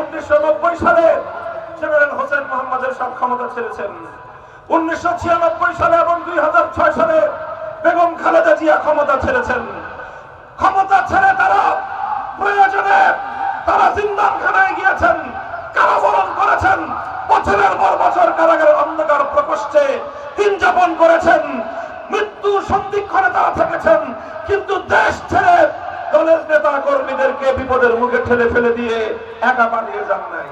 উনিশশো নব্বই সালে জেনারেল হোসেন মোহাম্মদের সব ক্ষমতা ছেড়েছেন। উনিশশো ছিয়ানব্বই সালে এবং দুই হাজার ছয় সালে বেগম খালেদা জিয়া ক্ষমতা ছেড়েছেন। ক্ষমতা ছেড়ে তারা প্রয়োজনে তারা জিন্দানখানায় গিয়েছেন, কারাবরণ করেছেন, বছরের পর বছর কারাগারের অন্ধকার প্রকোষ্ঠে দিন যাপন করেছেন, মৃত্যু সন্ধিক্ষণে তারা থেকেছেন, কিন্তু দেশ ছেড়ে দলের নেতা কর্মীদেরকে বিপদের মুখে ঠেলে ফেলে দিয়ে একা পালিয়ে যান নাই।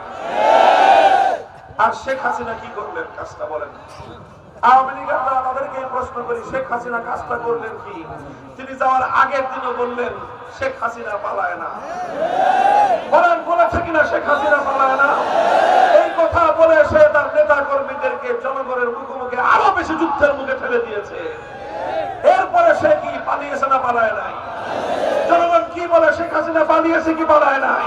আর শেখ হাসিনা কি করলেন? কাজটা বলেন। আওয়ামী আমাদেরকে প্রশ্ন করি, শেখ হাসিনা কাজটা করলেন কি? তিনি যাওয়ার আগের দিনও বললেন, শেখ হাসিনা পালায় না। বলেন বলেছে কিনা শেখ হাসিনা পালায় না। এই কথা বলে সে তার নেতা কর্মীদেরকে জনগণের মুখোমুখি আরও বেশি যুদ্ধের মুখে ঠেলে দিয়েছে। এরপরে সে কি পালিয়েছে না পালায় নাই? জনগণ কি বলে, শেখ হাসিনা পালিয়েছে কি পালায় নাই?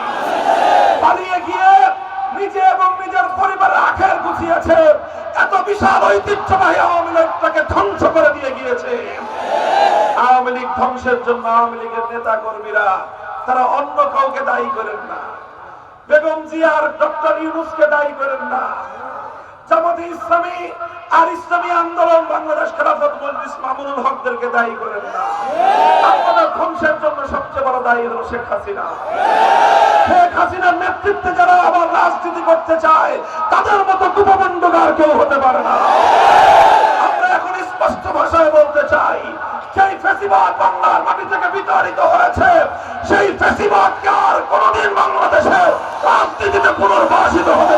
আখের এত বিশাল ঐতিহ্যবাহী আওয়ামী লীগটাকে ধ্বংস করে দিয়ে গিয়েছে। আওয়ামী লীগ ধ্বংসের জন্য আওয়ামী লীগের নেতা কর্মীরা তারা অন্য কাউকে দায়ী করেন না। বেগম জিয়ার ডক্টর ইউনুসকে দায়ী করেন না। জামাতে ইসলামী আর ইসলামী আন্দোলন বাংলাদেশ খেলাফত মজলিস মামুনুল হকদেরকে দায়ী করেন না আপনাদের ধ্বংসের জন্য সবচেয়ে বড় দায়ী হলো শেখ হাসিনা। শেখ হাসিনার নেতৃত্বে যারা আবার রাজনীতি করতে চায়, তাদের মতো কুপমণ্ডকার কেউ হতে পারে না। আমরা এখন স্পষ্ট ভাষায় বলতে চাই সেই ফেসিবাদ বাংলার মাটি থেকে বিতাড়িত হয়েছে, সেই ফেসিবাদকে আর কোনোদিন বাংলাদেশে রাজনীতিতে পুনর্বাসিত হতে